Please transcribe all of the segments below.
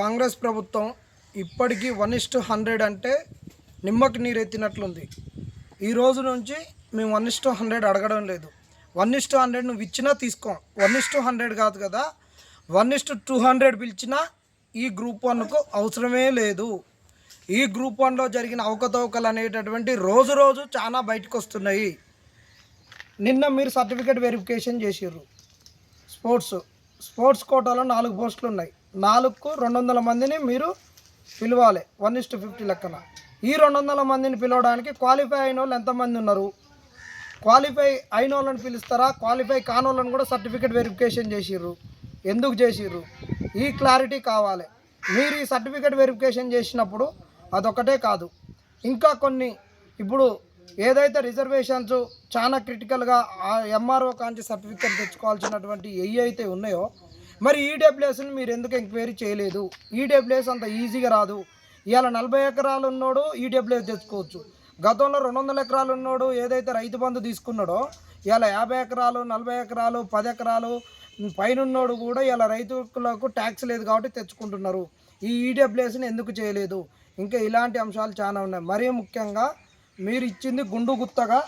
కాంగ్రెస్ ప్రభుత్వం ఇప్పటికీ one is to hundred అంటే నిమ్మకి నీరెత్తినట్లుంది. ఈ రోజు నుంచి మేము వన్ ఇస్టు హండ్రెడ్ అడగడం లేదు. వన్ ఇస్టు హండ్రెడ్ నువ్వు ఇచ్చినా తీసుకో. వన్ ఇస్టు హండ్రెడ్ కాదు కదా. One is to two hundred పిలిచినా ఈ గ్రూప్ వన్కు అవసరమే లేదు. ఈ గ్రూప్ వన్లో జరిగిన అవకతవకలు అనేటటువంటి రోజు రోజు చాలా బయటకు వస్తున్నాయి నిన్న మీరు సర్టిఫికేట్ వెరిఫికేషన్ చేసారు స్పోర్ట్స్. స్పోర్ట్స్ కోటాలో నాలుగు పోస్టులు ఉన్నాయి నాలుగుకు రెండు వందల మందిని మీరు పిలవాలి. వన్ ఇస్ టు ఫిఫ్టీ లెక్కన. ఈ రెండు వందల మందిని పిలవడానికి క్వాలిఫై అయిన వాళ్ళు ఎంతమంది ఉన్నారు? క్వాలిఫై అయిన వాళ్ళని పిలుస్తారా? క్వాలిఫై కాని వాళ్ళని కూడా సర్టిఫికేట్ వెరిఫికేషన్ చేసిర్రు. ఎందుకు చేసిర్రు? ఈ క్లారిటీ కావాలి. మీరు ఈ సర్టిఫికేట్ వెరిఫికేషన్ చేసినప్పుడు అదొకటే కాదు. ఇంకా కొన్ని ఇప్పుడు ఏదైతే రిజర్వేషన్స్ చాలా క్రిటికల్గా ఎంఆర్ఓ కాంచి సర్టిఫికేట్ తెచ్చుకోవాల్సినటువంటి ఏ అయితే ఉన్నాయో మరి ఈడబ్ల్యూఎస్ని మీరు ఎందుకు ఎంక్వైరీ చేయలేదు? ఈడబ్ల్యూఎస్ అంత ఈజీగా రాదు. ఇవాళ నలభై ఎకరాలు ఉన్నోడు ఈడబ్ల్యూఎస్ తెచ్చుకోవచ్చు. గతంలో రెండు వందల ఎకరాలు ఉన్నోడు ఏదైతే రైతు బంధు తీసుకున్నాడో ఇవాళ యాభై ఎకరాలు నలభై ఎకరాలు పది ఎకరాలు పైనున్నోడు కూడా ఇలా రైతులకు ట్యాక్స్ లేదు కాబట్టి తెచ్చుకుంటున్నారు. ఈ ఈడబ్ల్యూఎస్ని ఎందుకు చేయలేదు? ఇంకా ఇలాంటి అంశాలు చాలా ఉన్నాయి. మరీ ముఖ్యంగా మీరు ఇచ్చింది గుండు గుత్తగా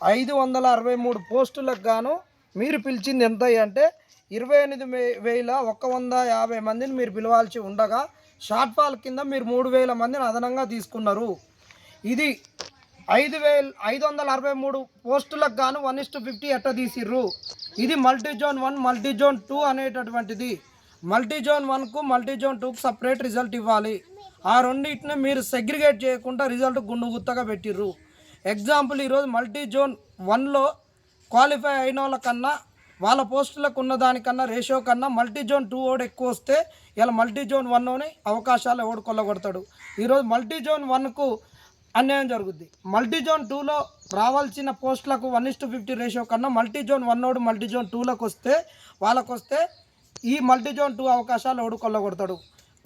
ఐదు వందల అరవై మూడు పోస్టులకు గాను మీరు పిలిచింది ఎంత అంటే ఇరవై ఎనిమిది వే- వేల ఒక్క వంద యాభై మందిని మీరు పిలవాల్సి ఉండగా షార్ట్ ఫాల్ కింద మీరు మూడు వేల మందిని అదనంగా తీసుకున్నారు. ఇది ఐదు వేల ఐదు వందల అరవై మూడు పోస్టులకు గాను వన్ ఇస్ టు ఫిఫ్టీ ఎట్ట తీసిర్రు. ఇది multi zone one multi zone two అనేటటువంటిది. మల్టీ జోన్ వన్కు మల్టీ జోన్ టూకు సపరేట్ రిజల్ట్ ఇవ్వాలి. ఆ రెండింటిని మీరు సెగ్రిగేట్ చేయకుండా రిజల్ట్ గుండు గుత్తగా పెట్టిర్రు. ఎగ్జాంపుల్ ఈరోజు మల్టీ జోన్ వన్లో క్వాలిఫై అయిన వాళ్ళకన్నా వాళ్ళ పోస్టులకు ఉన్న దానికన్నా రేషియో కన్నా మల్టీ జోన్ టూ ఓడి ఎక్కువ వస్తే ఇలా మల్టీ జోన్ వన్లోని అవకాశాలు ఎవడు కొల్లగొడతాడు. ఈరోజు మల్టీ జోన్ వన్కు అన్యాయం జరుగుద్ది. మల్టీ జోన్ టూలో రావాల్సిన పోస్టులకు one is to fifty ratio కన్నా మల్టీ జోన్ వన్ ఓడు మల్టీ జోన్ టూలోకి వస్తే వాళ్ళకు వస్తే ఈ మల్టీ జోన్ టూ అవకాశాలు ఎవడు కొల్లగొడతాడు.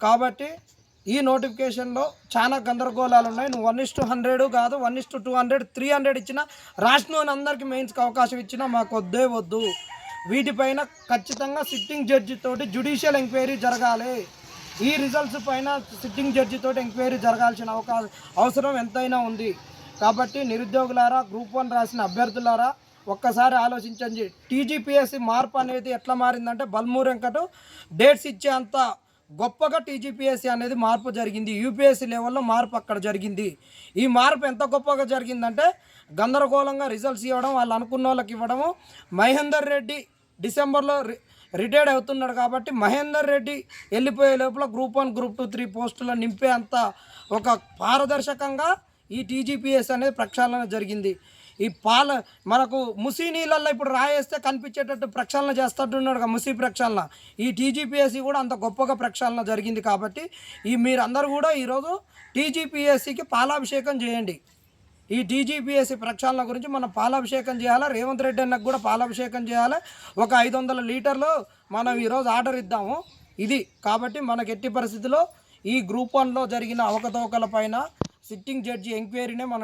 కాబట్టి ఈ నోటిఫికేషన్లో చాలా గందరగోళాలు ఉన్నాయి. నువ్వు వన్ ఇస్ టు హండ్రెడ్ కాదు one is to two hundred three hundred ఇచ్చినా రాష్ట్రంలోని అందరికీ మెయిన్స్కి అవకాశం ఇచ్చినా మాకు వద్దే వద్దు. వీటిపైన ఖచ్చితంగా సిట్టింగ్ జడ్జి తోటి జుడిషియల్ ఎంక్వైరీ జరగాలి. ఈ రిజల్ట్స్ పైన సిట్టింగ్ జడ్జి తోటి ఎంక్వైరీ జరగాల్సిన అవకాశం అవసరం ఎంతైనా ఉంది. కాబట్టి నిరుద్యోగులారా గ్రూప్ వన్ రాసిన అభ్యర్థులారా ఒక్కసారి ఆలోచించండి. టీజీపీఎస్సీ మార్పు అనేది ఎట్లా మారిందంటే బల్మూర్ వెంకట డేట్స్ ఇచ్చేంత గొప్పగా టీజీపీఎస్సీ అనేది మార్పు జరిగింది. యూపీఎస్సీ లెవెల్లో మార్పు అక్కడ జరిగింది. ఈ మార్పు ఎంత గొప్పగా జరిగిందంటే గందరగోళంగా రిజల్ట్స్ ఇవ్వడం వాళ్ళు అనుకున్న వాళ్ళకి ఇవ్వడము మహేందర్ రెడ్డి డిసెంబర్లో రి రిటైర్డ్ అవుతున్నాడు కాబట్టి మహేందర్ రెడ్డి వెళ్ళిపోయే లోపల group one group two three పోస్టులు నింపే అంత ఒక పారదర్శకంగా ఈ టీజీపీఎస్ అనేది ప్రక్షాళన జరిగింది. ఈ పాల మనకు ముసి నీళ్ళల్లో ఇప్పుడు రాయేస్తే కనిపించేటట్టు ప్రక్షాళన చేస్తట్టున్నాడు ముసీ ముసి ప్రక్షాళన. ఈ టీజీపీఎస్సీ కూడా అంత గొప్పగా ప్రక్షాళన జరిగింది కాబట్టి ఈ మీరందరూ కూడా ఈరోజు టీజీపీఎస్సీకి పాలాభిషేకం చేయండి. ఈ డీజీపీఎస్సీ ప్రక్షాళన గురించి మనం పాలాభిషేకం చేయాలా? రేవంత్ రెడ్డి అన్నకు కూడా పాలాభిషేకం చేయాలి? ఒక ఐదు వందల లీటర్లు మనం ఈరోజు ఆర్డర్ ఇద్దాము. ఇది కాబట్టి మనకు ఎట్టి పరిస్థితిలో ఈ గ్రూప్ వన్లో జరిగిన అవకతవకల పైన సిట్టింగ్ జడ్జి ఎంక్వైరీనే మనం